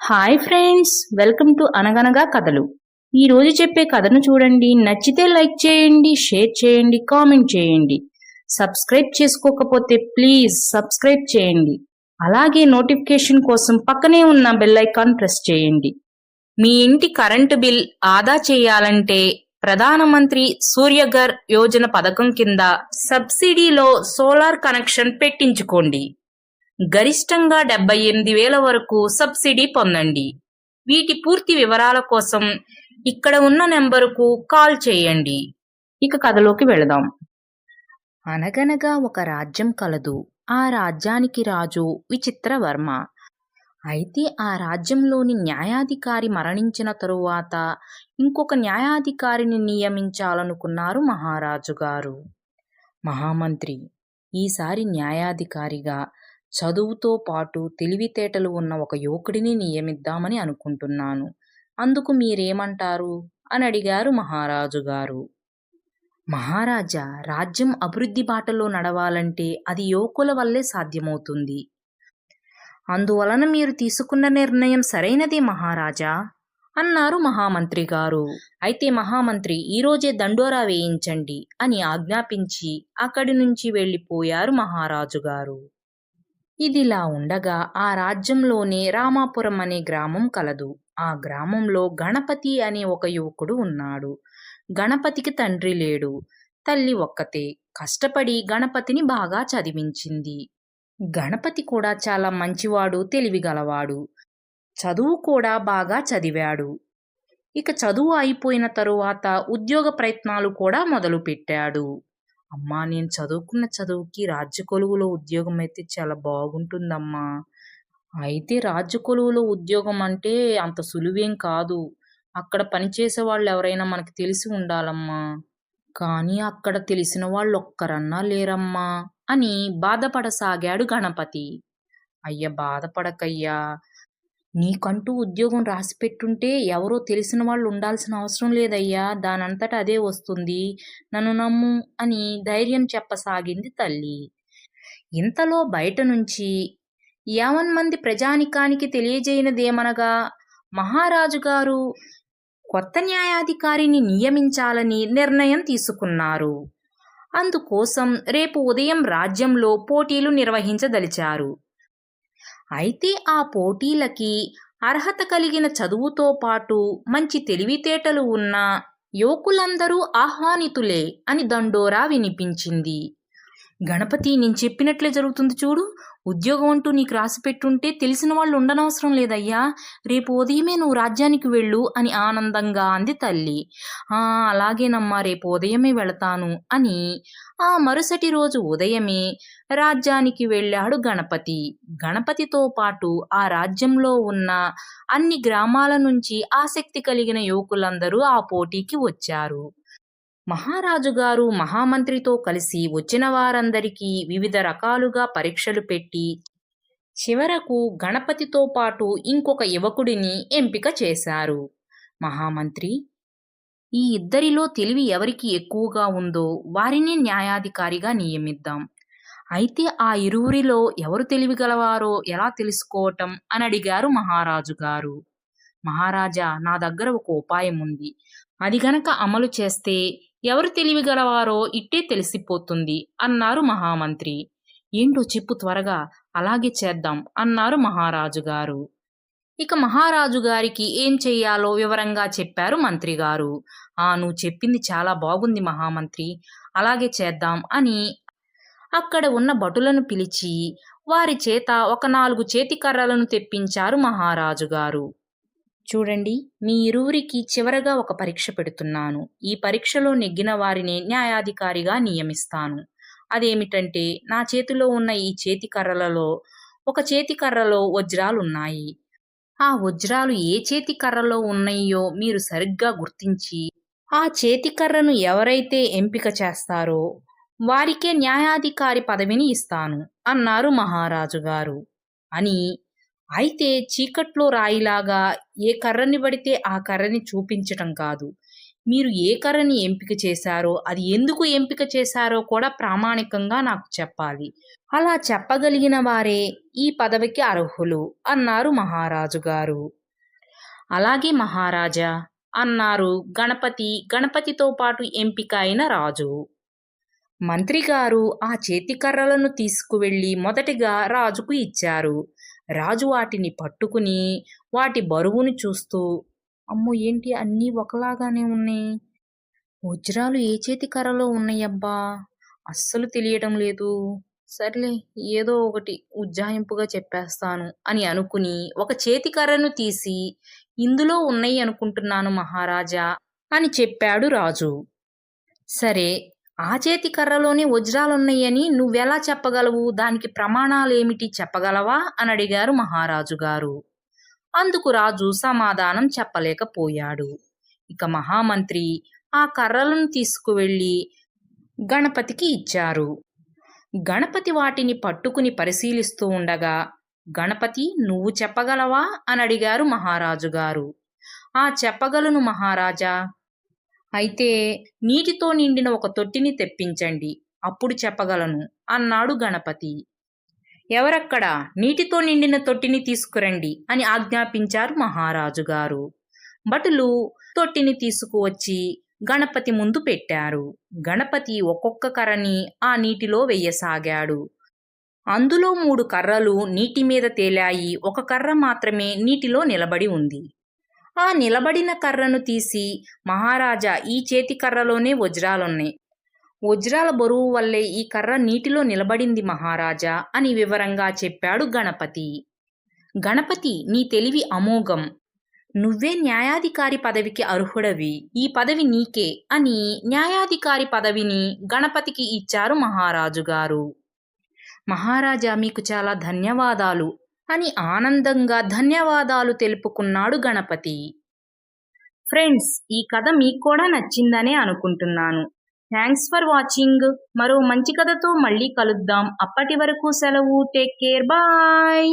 Hi friends welcome to అనగనగా కథలు ఈ రోజు చెప్పే కథను చూడండి. నచ్చితే లైక్ చేయండి షేర్ చేయండి కామెంట్ చేయండి. సబ్స్క్రైబ్ చేసుకోకపోతే ప్లీజ్ సబ్స్క్రైబ్ చేయండి. అలాగే నోటిఫికేషన్ కోసం పక్కనే ఉన్న బెల్ ఐకాన్ ప్రెస్ చేయండి. మీ ఇంటి కరెంటు బిల్ ఆదా చేయాలంటే ప్రధానమంత్రి సూర్యఘర్ యోజన పథకం కింద సబ్సిడీలో సోలార్ కనెక్షన్ పెట్టించుకోండి. గరిష్టంగా డెబ్బై ఎనిమిది వేల వరకు సబ్సిడీ పొందండి. వీటి పూర్తి వివరాల కోసం ఇక్కడ ఉన్న నెంబరుకు కాల్ చేయండి. ఇక కథలోకి వెళదాం. అనగనగా ఒక రాజ్యం కలదు. ఆ రాజ్యానికి రాజు విచిత్రవర్మ అయితే ఆ రాజ్యంలోని న్యాయాధికారి మరణించిన తరువాత ఇంకొక న్యాయాధికారిని నియమించాలనుకున్నారు మహారాజు గారు మహామంత్రి ఈసారి న్యాయాధికారిగా చదువుతో పాటు తెలివితేటలు ఉన్న ఒక యువకుడిని నియమిద్దామని అనుకుంటున్నాను. అందుకు మీరేమంటారు? అని అడిగారు మహారాజు గారు. మహారాజా రాజ్యం అభివృద్ధి బాటలో నడవాలంటే అది యువకుల వల్లే సాధ్యమవుతుంది. అందువలన మీరు తీసుకున్న నిర్ణయం సరైనదే మహారాజా? అన్నారు మహామంత్రి గారు. అయితే మహామంత్రి ఈరోజే దండోరా వేయించండి అని ఆజ్ఞాపించి అక్కడి నుంచి వెళ్ళిపోయారు మహారాజు గారు. ఇదిలా ఉండగా ఆ రాజ్యంలోనే రామాపురం అనే గ్రామం కలదు. ఆ గ్రామంలో గణపతి అనే ఒక యువకుడు ఉన్నాడు. గణపతికి తండ్రి లేడు. తల్లి ఒక్కతే. కష్టపడి గణపతిని బాగా చదివించింది. గణపతి కూడా చాలా మంచివాడు తెలివిగలవాడు. చదువు కూడా బాగా చదివాడు. ఇక చదువు అయిపోయిన తరువాత ఉద్యోగ ప్రయత్నాలు కూడా మొదలుపెట్టాడు. అమ్మా నేను చదువుకున్న చదువుకి రాజ్య కొలువులో ఉద్యోగం అయితే చాలా బాగుంటుందమ్మా. అయితే రాజ్య కొలువులో ఉద్యోగం అంటే అంత సులువేం కాదు. అక్కడ పనిచేసే వాళ్ళు ఎవరైనా మనకి తెలిసి ఉండాలమ్మా. కానీ అక్కడ తెలిసిన వాళ్ళు ఒక్కరన్నా లేరమ్మా అని బాధపడసాగాడు గణపతి. అయ్య బాధపడకయ్యా. నీకంటూ ఉద్యోగం రాసిపెట్టుంటే ఎవరో తెలిసిన వాళ్ళు ఉండాల్సిన అవసరం లేదయ్యా. దానంతట అదే వస్తుంది. నన్ను నమ్ము అని ధైర్యం చెప్పసాగింది తల్లి. ఇంతలో బయట నుంచి యావన్మంది ప్రజానికానికి తెలియజేయనదేమనగా మహారాజు గారు కొత్త న్యాయాధికారిని నియమించాలని నిర్ణయం తీసుకున్నారు. అందుకోసం రేపు ఉదయం రాజ్యంలో పోటీలు నిర్వహించదలిచారు. అయితే ఆ పోటీలకి అర్హత కలిగిన చదువుతో పాటు మంచి తెలివితేటలు ఉన్న యువకులందరూ ఆహ్వానితులే అని దండోరా వినిపించింది. గణపతి నేను చెప్పినట్లే జరుగుతుంది చూడు. ఉద్యోగం అంటూ నీకు రాసి పెట్టుంటే తెలిసిన వాళ్ళు ఉండనవసరం లేదయ్యా. రేపు ఉదయమే నువ్వు రాజ్యానికి వెళ్ళు అని ఆనందంగా అంది తల్లి. ఆ అలాగేనమ్మా రేపు ఉదయమే వెళతాను అని. ఆ మరుసటి రోజు ఉదయమే రాజ్యానికి వెళ్ళాడు గణపతి. గణపతితో పాటు ఆ రాజ్యంలో ఉన్న అన్ని గ్రామాల నుంచి ఆసక్తి కలిగిన యువకులందరూ ఆ పోటీకి వచ్చారు. మహారాజుగారు మహామంత్రితో కలిసి వచ్చిన వారందరికీ వివిధ రకాలుగా పరీక్షలు పెట్టి చివరకు గణపతితో పాటు ఇంకొక యువకుడిని ఎంపిక చేశారు. మహామంత్రి ఈ ఇద్దరిలో తెలివి ఎవరికి ఎక్కువగా ఉందో వారిని న్యాయాధికారిగా నియమిద్దాం. అయితే ఆ ఇరువురిలో ఎవరు తెలివిగలవారో ఎలా తెలుసుకోవటం అని అడిగారు మహారాజు గారు. మహారాజా నా దగ్గర ఒక ఉపాయం ఉంది. అది గనక అమలు చేస్తే ఎవరు తెలివిగలవారో ఇట్టే తెలిసిపోతుంది అన్నారు మహామంత్రి. ఏంటో చెప్పు త్వరగా అలాగే చేద్దాం అన్నారు మహారాజు గారు ఇక మహారాజు గారికి ఏం చెయ్యాలో వివరంగా చెప్పారు మంత్రి గారు ఆ నువ్వు చెప్పింది చాలా బాగుంది మహామంత్రి అలాగే చేద్దాం అని. అక్కడ ఉన్న భటులను పిలిచి వారి చేత ఒక నాలుగు చేతికర్రలను తెప్పించారు మహారాజు గారు చూడండి మీ ఇరువురికి చివరగా ఒక పరీక్ష పెడుతున్నాను. ఈ పరీక్షలో నెగ్గిన వారిని న్యాయాధికారిగా నియమిస్తాను. అదేమిటంటే నా చేతిలో ఉన్న ఈ చేతి కర్రలలో ఒక చేతి కర్రలో వజ్రాలున్నాయి. ఆ వజ్రాలు ఏ చేతి కర్రలో ఉన్నాయో మీరు సరిగ్గా గుర్తించి ఆ చేతి కర్రను ఎవరైతే ఎంపిక చేస్తారో వారికే న్యాయాధికారి పదవిని ఇస్తాను అన్నారు మహారాజు గారు అని అయితే చీకట్లో రాయిలాగా ఏ కర్రని పడితే ఆ కర్రని చూపించటం కాదు. మీరు ఏ కర్రని ఎంపిక చేశారో అది ఎందుకు ఎంపిక చేశారో కూడా ప్రామాణికంగా నాకు చెప్పాలి. అలా చెప్పగలిగిన వారే ఈ పదవికి అర్హులు అన్నారు మహారాజు గారు. అలాగే మహారాజా అన్నారు గణపతి గణపతితో పాటు ఎంపిక అయిన రాజు. మంత్రి గారు ఆ చేతి కర్రలను తీసుకువెళ్ళి మొదటిగా రాజుకు ఇచ్చారు. రాజు వాటిని పట్టుకుని వాటి బరువును చూస్తూ అమ్మో ఏంటి అన్నీ ఒకలాగానే ఉన్నాయి? వజ్రాలు ఏ చేతి కర్రలో ఉన్నాయబ్బా? అస్సలు తెలియడం లేదు. సర్లే ఏదో ఒకటి ఉజ్జాయింపుగా చెప్పేస్తాను అని అనుకుని ఒక చేతి కర్రను తీసి ఇందులో ఉన్నాయి అనుకుంటున్నాను మహారాజా అని చెప్పాడు రాజు. సరే ఆ చేతి కర్రలోనే వజ్రాలున్నాయని నువ్వెలా చెప్పగలవు? దానికి ప్రమాణాలేమిటి చెప్పగలవా? అని అడిగారు మహారాజు గారు. అందుకు రాజు సమాధానం చెప్పలేకపోయాడు. ఇక మహామంత్రి ఆ కర్రలను తీసుకువెళ్ళి గణపతికి ఇచ్చారు. గణపతి వాటిని పట్టుకుని పరిశీలిస్తూ ఉండగా గణపతి నువ్వు చెప్పగలవా? అని అడిగారు మహారాజు గారు. ఆ చెప్పగలను మహారాజా. అయితే నీటితో నిండిన ఒక తొట్టిని తెప్పించండి అప్పుడు చెప్పగలను అన్నాడు గణపతి. ఎవరక్కడ నీటితో నిండిన తొట్టిని తీసుకురండి అని ఆజ్ఞాపించారు మహారాజు గారు. భటులు తొట్టిని తీసుకువచ్చి గణపతి ముందు పెట్టారు. గణపతి ఒక్కొక్క కర్రని ఆ నీటిలో వెయ్యసాగాడు అందులో మూడు కర్రలు నీటి మీద తేలాయి ఒక కర్ర మాత్రమే నీటిలో నిలబడి ఉంది. ఆ నిలబడిన కర్రను తీసి మహారాజా ఈ చేతి కర్రలోనే వజ్రాలున్నాయి. వజ్రాల బరువు వల్లే ఈ కర్ర నీటిలో నిలబడింది మహారాజా అని వివరంగా చెప్పాడు గణపతి. గణపతి నీ తెలివి అమోఘం. నువ్వే న్యాయాధికారి పదవికి అర్హుడవి. ఈ పదవి నీకే అని న్యాయాధికారి పదవిని గణపతికి ఇచ్చారు మహారాజు గారు మహారాజా మీకు చాలా ధన్యవాదాలు. అని ఆనందంగా ధన్యవాదాలు తెలుపుకున్నాడు గణపతి. ఫ్రెండ్స్ ఈ కథ మీకు కూడా నచ్చిందనే అనుకుంటున్నాను. Thanks for watching. మరో మంచి కథతో మళ్ళీ కలుద్దాం. అప్పటి వరకు సెలవు. Take care. బాయ్.